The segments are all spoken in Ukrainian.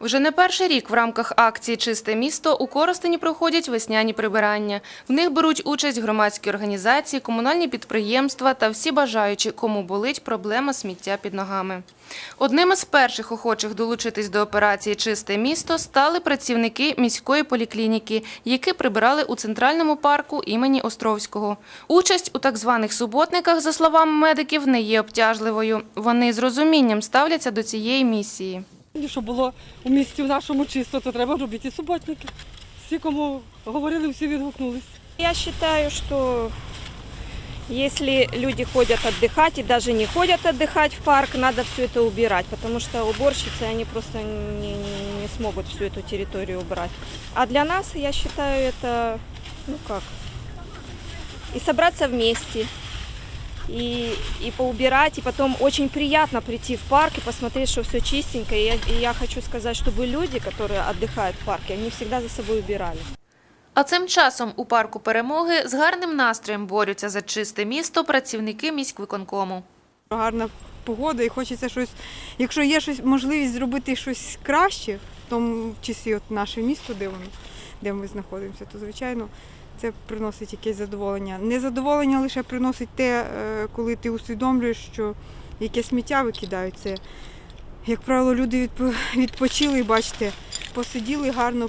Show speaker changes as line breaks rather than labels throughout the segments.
Вже не перший рік в рамках акції Чисте місто у Коростені проходять весняні прибирання. В них беруть участь громадські організації, комунальні підприємства та всі бажаючі, кому болить проблема сміття під ногами. Одним із перших охочих долучитись до операції Чисте місто стали працівники міської поліклініки, які прибирали у центральному парку імені Островського. Участь у так званих суботниках, за словами медиків, не є обтяжливою. Вони з розумінням ставляться до цієї місії.
І Щоб було у місті в нашому чисто, то треба робити і суботники. Всі, кому говорили, всі відгукнулись.
Я считаю, что если люди ходят отдыхать и даже не ходят отдыхать в парк, надо все это убирать, потому что уборщицы, они просто не, не- не смогут всю эту территорию убрать. А для нас, я считаю, это, ну как, и собраться вместе, и, и поубирать, и потом очень приятно прийти в парк и посмотреть, что все чистенько. И я, и я хочу сказать, чтобы люди, которые отдыхают в парке, они всегда за собой убирали.
А цим часом у парку перемоги з гарним настроєм борються за чисте місто працівники міськвиконкому.
гарна погода і хочеться щось, якщо є щось, можливість зробити щось краще, в тому числі от наше місто, де воно, де ми знаходимося, то звичайно це приносить якесь задоволення. Незадоволення лише приносить те, е, коли ти усвідомлюєш, що яке сміття викидають. Це, як правило, люди відпочили, бачите, посиділи гарно,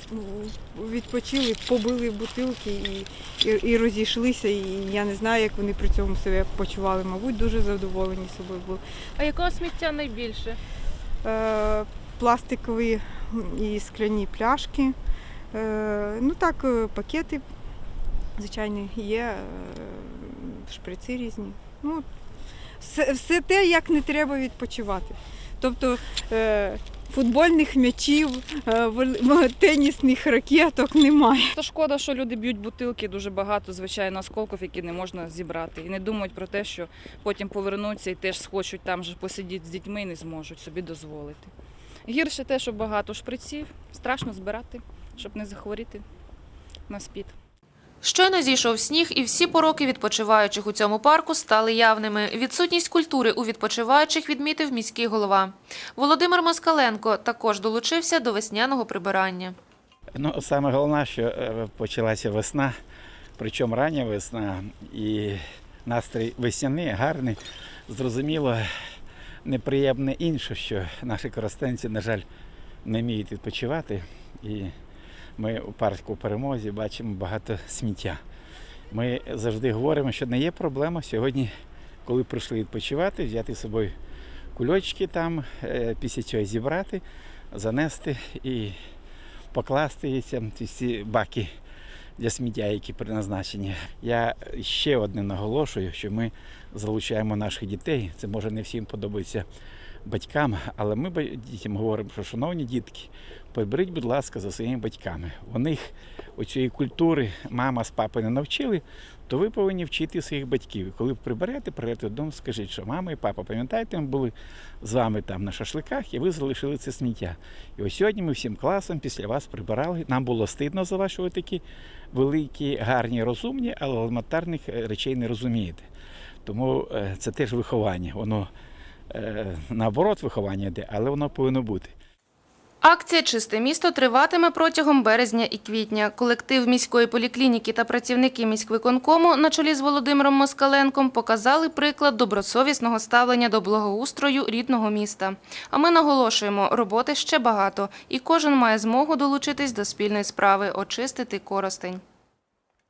відпочили, побили бутилки і, і, і розійшлися. І я не знаю, як вони при цьому себе почували. Мабуть, дуже задоволені собою були.
А якого сміття найбільше?
Е, пластикові і скляні пляшки. Е, ну так, е, пакети, звичайно, є, е, шприци різні. Ну, все, все те, як не треба відпочивати. Тобто е, футбольних м'ячів, е, тенісних ракеток немає.
То шкода, що люди б'ють бутилки дуже багато, звичайно, осколків, які не можна зібрати. І не думають про те, що потім повернуться і теж схочуть там же посидіти з дітьми і не зможуть собі дозволити. Гірше те, що багато шприців, страшно збирати, щоб не захворіти на спід.
Щойно зійшов сніг, і всі пороки відпочиваючих у цьому парку стали явними. Відсутність культури у відпочиваючих відмітив міський голова. Володимир Москаленко також долучився до весняного прибирання.
Ну, саме головне, що е, почалася весна, причому рання весна, і настрій весняний, гарний. Зрозуміло, неприємне інше, що наші коростенці, на жаль, не вміють відпочивати. І ми у парку перемозі бачимо багато сміття. Ми завжди говоримо, що не є проблема сьогодні, коли прийшли відпочивати, взяти з собою кульочки там, е, після цього зібрати, занести і покласти ці баки для сміття, які призначені. Я ще одне наголошую, що ми залучаємо наших дітей. Це може не всім подобається батькам, але ми дітям говоримо, що шановні дітки, приберіть, будь ласка, за своїми батьками. У них оцієї культури мама з папою не навчили, то ви повинні вчити своїх батьків. І коли приберете, прийдете додому, скажіть, що мама і папа, пам'ятаєте, ми були з вами там на шашликах, і ви залишили це сміття. І ось сьогодні ми всім класом після вас прибирали. Нам було стидно за ви такі великі, гарні, розумні, але елементарних е, речей не розумієте. Тому е, це теж виховання. Воно наоборот виховання йде, але воно повинно бути.
Акція Чисте місто триватиме протягом березня і квітня. Колектив міської поліклініки та працівники міськвиконкому на чолі з Володимиром Москаленком показали приклад добросовісного ставлення до благоустрою рідного міста. А ми наголошуємо, роботи ще багато, і кожен має змогу долучитись до спільної справи очистити Коростень.